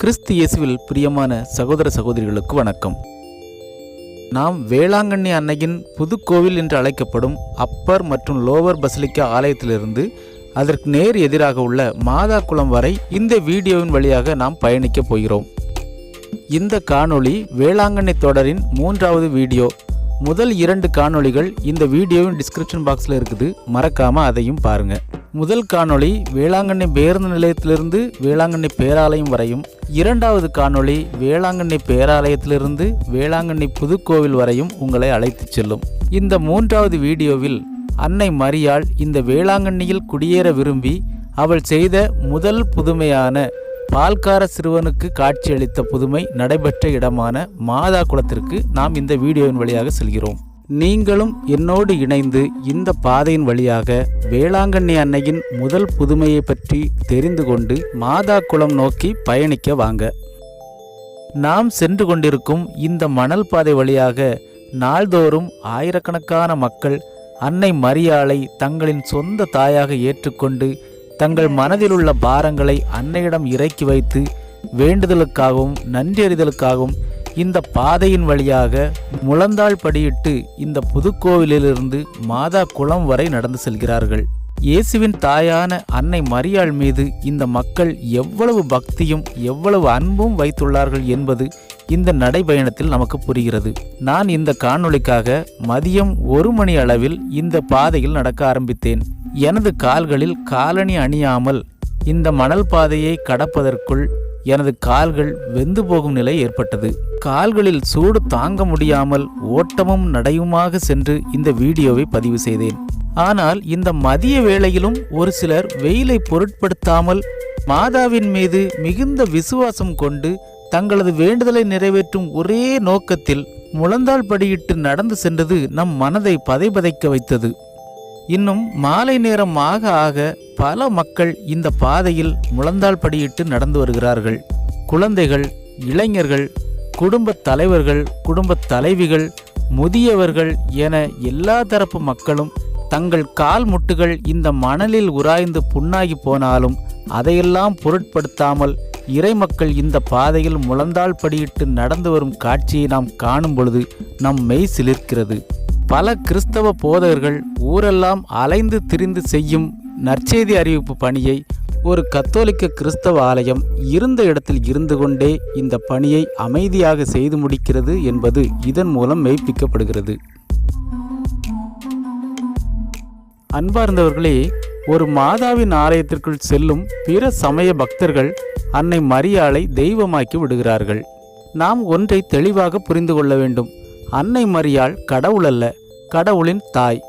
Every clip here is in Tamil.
கிறிஸ்து இயேசுவில் பிரியமான சகோதர சகோதரிகளுக்கு வணக்கம். நாம் வேளாங்கண்ணி அன்னையின் புதுக்கோவில் என்று அழைக்கப்படும் அப்பர் மற்றும் லோவர் பசிலிக்கா ஆலயத்திலிருந்து அதற்கு நேர் எதிராக உள்ள மாதா குளம் வரை இந்த வீடியோவின் வழியாக நாம் பயணிக்கப் போகிறோம். இந்த காணொளி வேளாங்கண்ணி தொடரின் மூன்றாவது வீடியோ. முதல் இரண்டு காணொளிகள் இந்த வீடியோவின் டிஸ்கிரிப்ஷன் பாக்ஸில் இருக்குது. மறக்காமல் அதையும் பாருங்கள் முதல் காணொளி வேளாங்கண்ணி பேருந்து நிலையத்திலிருந்து வேளாங்கண்ணி பேராலயம் வரையும் இரண்டாவது காணொளி வேளாங்கண்ணி பேராலயத்திலிருந்து வேளாங்கண்ணி புதுக்கோவில் வரையும் உங்களை அழைத்துச் செல்லும். இந்த மூன்றாவது வீடியோவில் அன்னை மரியாள் இந்த வேளாங்கண்ணியில் குடியேற விரும்பி அவள் செய்த முதல் புதுமையான பால்கார சிறுவனுக்கு காட்சியளித்த புதுமை நடைபெற்ற இடமான மாதா குளத்திற்கு நாம் இந்த வீடியோவின் வழியாக செல்கிறோம். நீங்களும் என்னோடு இணைந்து இந்த பாதையின் வழியாக வேளாங்கண்ணி அன்னையின் முதல் புதுமையை பற்றி தெரிந்து கொண்டு மாதா குளம் நோக்கி பயணிக்க வாங்க. நாம் சென்று கொண்டிருக்கும் இந்த மணல் பாதை வழியாக நாள்தோறும் ஆயிரக்கணக்கான மக்கள் அன்னை மரியாளை தங்களின் சொந்த தாயாக ஏற்றுக்கொண்டு தங்கள் மனதில் உள்ள பாரங்களை அன்னையிடம் இறக்கி வைத்து வேண்டுதலுக்காகவும் நன்றியறிதலுக்காகவும் இந்த பாதையின் வழியாக முழந்தாள் படியிட்டு இந்த புதுக்கோவிலிலிருந்து மாதா குளம் வரை நடந்து செல்கிறார்கள். இயேசுவின் தாயான அன்னை மரியாள் மீது இந்த மக்கள் எவ்வளவு பக்தியும் எவ்வளவு அன்பும் வைத்துள்ளார்கள் என்பது இந்த நடைபயணத்தில் நமக்கு புரிகிறது. நான் இந்த காணொளிக்காக மதியம் ஒரு மணி அளவில் இந்த பாதையில் நடக்க ஆரம்பித்தேன். எனது கால்களில் காலணி அணியாமல் இந்த மணல் பாதையை கடப்பதற்குள் எனது கால்கள் வெந்து போகும் நிலை ஏற்பட்டது. கால்களில் சூடு தாங்க முடியாமல் ஓட்டமும் நடையுமாக சென்று இந்த வீடியோவை பதிவு செய்தேன். ஆனால் இந்த மதிய வேளையிலும் ஒரு சிலர் வெயிலை பொருட்படுத்தாமல் மாதாவின் மீது மிகுந்த விசுவாசம் கொண்டு தங்களது வேண்டுதலை நிறைவேற்றும் ஒரே நோக்கத்தில் முழந்தால் படியிட்டு நடந்து சென்றது நம் மனதை பதைபதைக்க வைத்தது. இன்னும் மாலை நேரம் ஆக ஆக பல மக்கள் இந்த பாதையில் முழந்தாள் படியிட்டு நடந்து வருகிறார்கள். குழந்தைகள் இளைஞர்கள் குடும்பத் தலைவர்கள் குடும்பத் தலைவிகள் முதியவர்கள் என எல்லா தரப்பு மக்களும் தங்கள் கால் முட்டுகள் இந்த மணலில் உராய்ந்து புண்ணாகி போனாலும் அதையெல்லாம் பொருட்படுத்தாமல் இறைமக்கள் இந்த பாதையில் முழந்தாள் படியிட்டு நடந்து வரும் காட்சியை நாம் காணும் பொழுது நம் மெய் சிலிர்க்கிறது. பல கிறிஸ்தவ போதகர்கள் ஊரெல்லாம் அலைந்து திரிந்து செய்யும் நற்செய்தி அறிவிப்பு பணியை ஒரு கத்தோலிக்க கிறிஸ்தவ ஆலயம் இருந்த இடத்தில் இருந்து கொண்டே இந்த பணியை அமைதியாக செய்து முடிக்கிறது என்பது இதன் மூலம் மெய்ப்பிக்கப்படுகிறது. அன்பார்ந்தவர்களே ஒரு மாதாவின் ஆலயத்திற்குள் செல்லும் பிற சமய பக்தர்கள் அன்னை மரியாளை தெய்வமாக்கி விடுகிறார்கள். நாம் ஒன்றை தெளிவாக புரிந்து கொள்ள வேண்டும். அன்னை மரியாள் கடவுள் அல்ல கடவுளின் தாய்.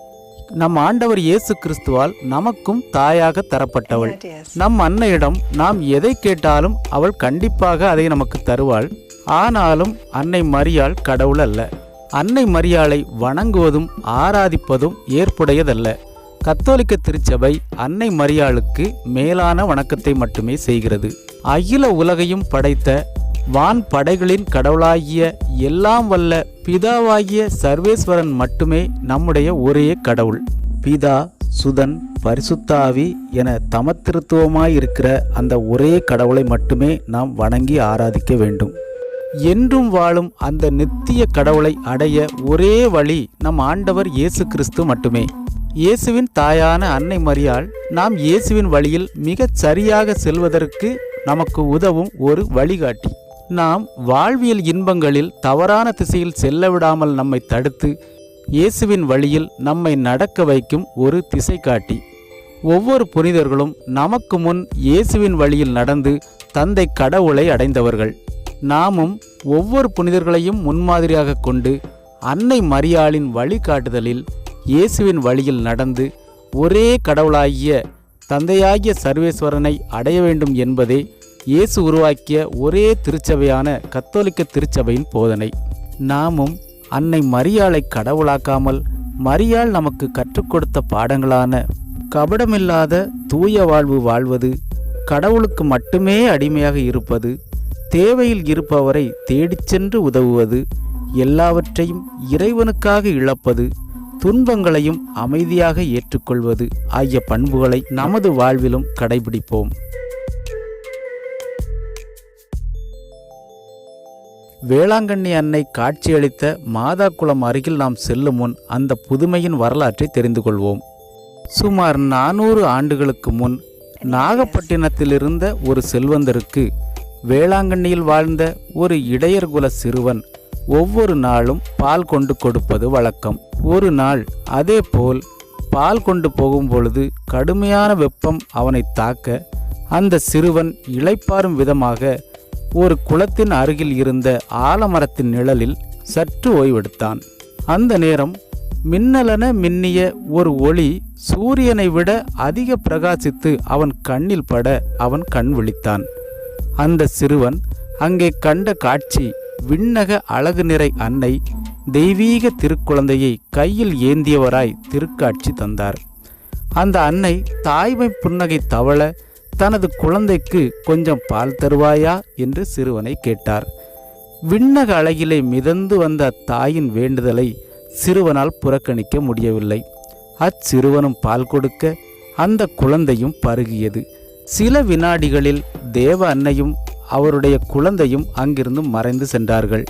நம் ஆண்டவர் இயேசு கிறிஸ்துவால் நமக்கும் தாயாக தரப்பட்டவள். நம் அன்னையிடம் நாம் எதை கேட்டாலும் அவள் கண்டிப்பாக அதை நமக்கு தருவாள். ஆனாலும் அன்னை மரியாள் கடவுள் அல்ல. அன்னை மரியாளை வணங்குவதும் ஆராதிப்பதும் ஏற்புடையதல்ல. கத்தோலிக்க திருச்சபை அன்னை மரியாளுக்கு மேலான வணக்கத்தை மட்டுமே செய்கிறது. அகில உலகையும் படைத்த வான் படைகளின் கடவுளாகிய எல்லாம் வல்ல பிதாவாகிய சர்வேஸ்வரன் மட்டுமே நம்முடைய ஒரே கடவுள். பிதா சுதன் பரிசுத்தாவி என தமத்திருத்துவமாய் இருக்கிற அந்த ஒரே கடவுளை மட்டுமே நாம் வணங்கி ஆராதிக்க வேண்டும். என்றும் வாழும் அந்த நித்திய கடவுளை அடைய ஒரே வழி நம் ஆண்டவர் இயேசு கிறிஸ்து மட்டுமே. இயேசுவின் தாயான அன்னை மரியாள் நாம் இயேசுவின் வழியில் மிகச் சரியாக செல்வதற்கு நமக்கு உதவும் ஒரு வழிகாட்டி. நாம் வாழ்வியல் இன்பங்களில் தவறான திசையில் செல்ல விடாமல் நம்மை தடுத்து இயேசுவின் வழியில் நம்மை நடக்க வைக்கும் ஒரு திசை காட்டி ஒவ்வொரு புனிதர்களும் நமக்கு முன் இயேசுவின் வழியில் நடந்து தந்தை கடவுளை அடைந்தவர்கள். நாமும் ஒவ்வொரு புனிதர்களையும் முன்மாதிரியாக கொண்டு அன்னை மரியாளின் வழிகாட்டுதலில் இயேசுவின் வழியில் நடந்து ஒரே கடவுளாகிய தந்தையாகிய சர்வேஸ்வரனை அடைய வேண்டும் என்பதே இயேசு உருவாக்கிய ஒரே திருச்சபையான கத்தோலிக்க திருச்சபையின் போதனை. நாமும் அன்னை மரியாளை கடவுளாக்காமல் மரியாள் நமக்கு கற்றுக் கொடுத்த பாடங்களான கபடமில்லாத தூய வாழ்வு வாழ்வது கடவுளுக்கு மட்டுமே அடிமையாக இருப்பது தேவையில் இருப்பவரை தேடிச் சென்று உதவுவது எல்லாவற்றையும் இறைவனுக்காக இழப்பது துன்பங்களையும் அமைதியாக ஏற்றுக்கொள்வது ஆகிய பண்புகளை நமது வாழ்விலும் கடைபிடிப்போம். வேளாங்கண்ணி அன்னை காட்சியளித்த மாதா குளம் அருகில் நாம் செல்லும் முன் அந்த புதுமையின் வரலாற்றை தெரிந்து கொள்வோம். சுமார் நானூறு ஆண்டுகளுக்கு முன் நாகப்பட்டினத்தில் இருந்த ஒரு செல்வந்தருக்கு வேளாங்கண்ணியில் வாழ்ந்த ஒரு இடையர்குல சிறுவன் ஒவ்வொரு நாளும் பால் கொண்டு கொடுப்பது வழக்கம். ஒரு நாள் அதேபோல் பால் கொண்டு போகும் பொழுது கடுமையான வெப்பம் அவனை தாக்க அந்த சிறுவன் இளைப்பாறும் விதமாக ஒரு குளத்தின் அருகில் இருந்த ஆலமரத்தின் நிழலில் சற்று ஓய்வெடுத்தான். அந்த நேரம் மின்னலென மின்னிய ஒரு ஒளி சூரியனை விட அதிக பிரகாசித்து அவன் கண்ணில் பட அவன் கண் விழித்தான். அந்த சிறுவன் அங்கே கண்ட காட்சி விண்ணக அழகு நிறை அன்னை தெய்வீக திருக்குழந்தையை கையில் ஏந்தியவராய் திருக்காட்சி தந்தார். அந்த அன்னை தாய்மை புன்னகை தவள தனது குழந்தைக்கு கொஞ்சம் பால் தருவாயா? என்று சிறுவனை கேட்டார். விண்ணக அழகிலே மிதந்து வந்த அத்தாயின் வேண்டுதலை சிறுவனால் புறக்கணிக்க முடியவில்லை. அச்சிறுவனும் பால் கொடுக்க அந்த குழந்தையும் பருகியது. சில வினாடிகளில் தேவ அன்னையும் அவருடைய குழந்தையும் அங்கிருந்து மறைந்து சென்றார்கள்.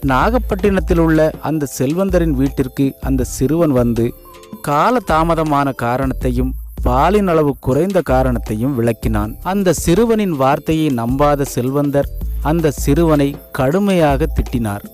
நாகப்பட்டினத்தில் உள்ள அந்த செல்வந்தரின் வீட்டிற்கு அந்த சிறுவன் வந்து கால தாமதமான காரணத்தையும் பாலின் அளவு குறைந்த காரணத்தையும் விளக்கினான். அந்த சிறுவனின் வார்த்தையை நம்பாத செல்வந்தர் அந்த சிறுவனை கடுமையாக திட்டினார்.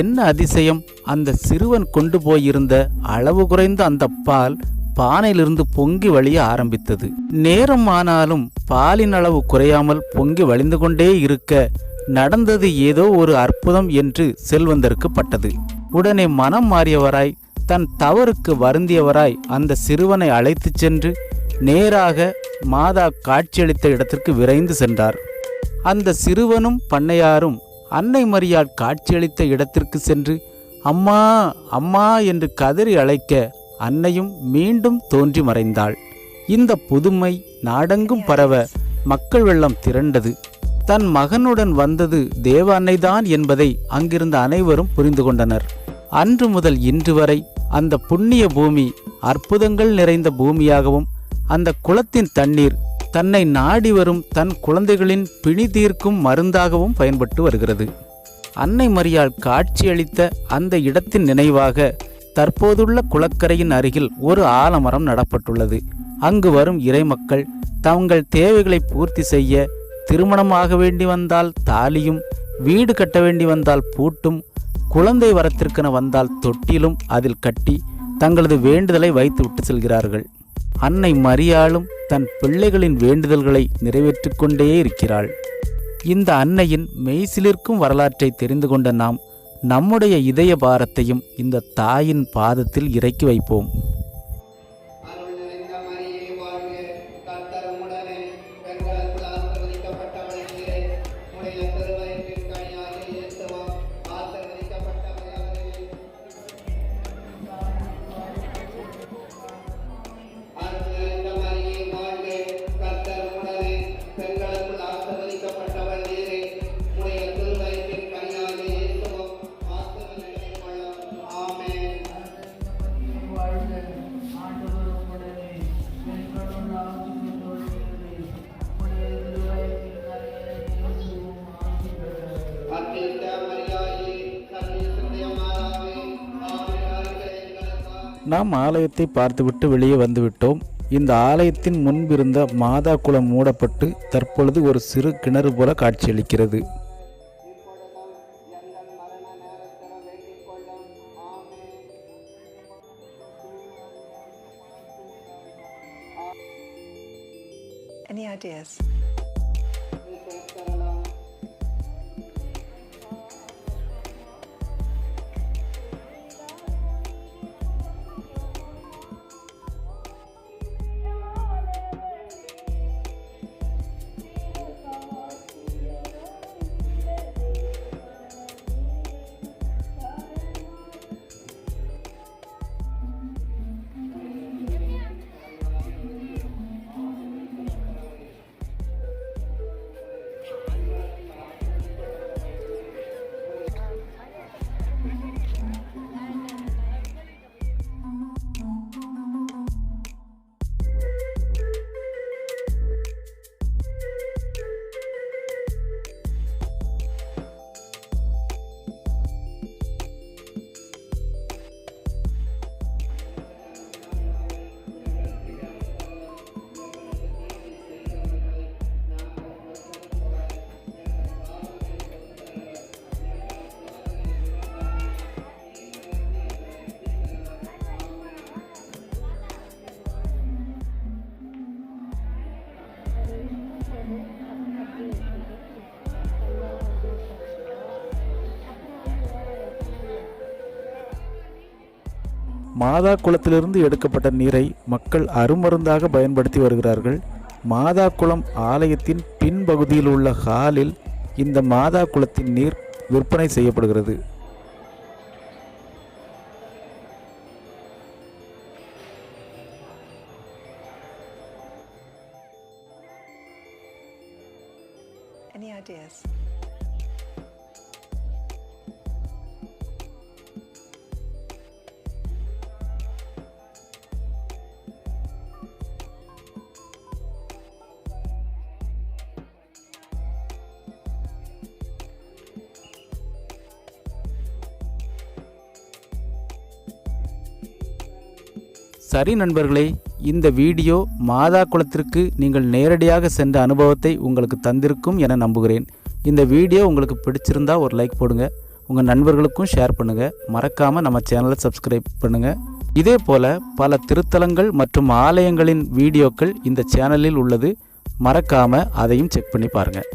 என்ன அதிசயம்? அந்த சிறுவன் கொண்டு போயிருந்த அளவு குறைந்த அந்த பால் பானையிலிருந்து பொங்கி வழிய ஆரம்பித்தது. நேரம் ஆனாலும் பாலின் அளவு குறையாமல் பொங்கி வழிந்து கொண்டே இருக்க நடந்தது ஏதோ ஒரு அற்புதம் என்று செல்வந்தருக்கு பட்டது. உடனே மனம் மாறியவராய் தன் தவறுக்கு வருந்தியவராய் அந்த சிறுவனை அழைத்துச் சென்று நேராக மாதா காட்சியளித்த இடத்திற்கு விரைந்து சென்றார். அந்த சிறுவனும் பண்ணையாரும் அன்னை மரியாள் காட்சியளித்த இடத்திற்கு சென்று அம்மா அம்மா என்று கதறி அழைக்க அன்னையும் மீண்டும் தோன்றி மறைந்தாள். இந்த புதுமை நாடெங்கும் பரவ மக்கள் வெள்ளம் திரண்டது. தன் மகனுடன் வந்தது தேவ அன்னைதான் என்பதை அங்கிருந்த அனைவரும் புரிந்து கொண்டனர். அன்று முதல் இன்று வரை அந்த புண்ணிய பூமி அற்புதங்கள் நிறைந்த பூமியாகவும் அந்த குளத்தின் தண்ணீர் தன்னை நாடி வரும் தன் குழந்தைகளின் பிணி தீர்க்கும் மருந்தாகவும் பயன்பட்டு வருகிறது. அன்னை மரியாள் காட்சியளித்த அந்த இடத்தின் நினைவாக தற்போதுள்ள குளக்கரையின் அருகில் ஒரு ஆலமரம் நடப்பட்டுள்ளது. அங்கு வரும் இறைமக்கள் தங்கள் தேவைகளை பூர்த்தி செய்ய திருமணமாக வேண்டி வந்தால் தாலியும் வீடு கட்ட வேண்டி வந்தால் பூட்டும் குழந்தை வரத்திற்கென வந்தால் தொட்டிலும் அதில் கட்டி தங்களது வேண்டுதலை வைத்து விட்டு செல்கிறார்கள். அன்னை மரியாளும் தன் பிள்ளைகளின் வேண்டுதல்களை நிறைவேற்றிக் கொண்டே இருக்கிறாள். இந்த அன்னையின் மெய்சிலிருக்கும் வரலாற்றை தெரிந்து கொண்ட நாம் நம்முடைய இதய பாரத்தையும் இந்த தாயின் பாதத்தில் இறக்கி வைப்போம். நாம் ஆலயத்தை பார்த்துவிட்டு வெளியே வந்துவிட்டோம். இந்த ஆலயத்தின் முன்பிருந்த மாதா குளம் மூடப்பட்டு தற்பொழுது ஒரு சிறு கிணறு போல காட்சியளிக்கிறது. மாதா குளத்திலிருந்து எடுக்கப்பட்ட நீரை மக்கள் அருமருந்தாக பயன்படுத்தி வருகிறார்கள். மாதா குளம் ஆலயத்தின் பின்பகுதியில் உள்ள ஹாலில் இந்த மாதா குளத்தின் நீர் விற்பனை செய்யப்படுகிறது. சரி நண்பர்களே இந்த வீடியோ மாதா குளத்திற்கு நீங்கள் நேரடியாக சென்ற அனுபவத்தை உங்களுக்கு தந்திருக்கும் என நம்புகிறேன். இந்த வீடியோ உங்களுக்கு பிடிச்சிருந்தா ஒரு லைக் போடுங்க உங்கள் நண்பர்களுக்கும் ஷேர் பண்ணுங்கள் மறக்காமல் நம்ம சேனலை சப்ஸ்கிரைப் பண்ணுங்கள் இதே போல் பல திருத்தலங்கள் மற்றும் ஆலயங்களின் வீடியோக்கள் இந்த சேனலில் உள்ளது மறக்காமல் அதையும் செக் பண்ணி பாருங்கள்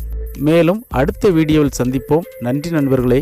மேலும் அடுத்த வீடியோவில் சந்திப்போம். நன்றி நண்பர்களே.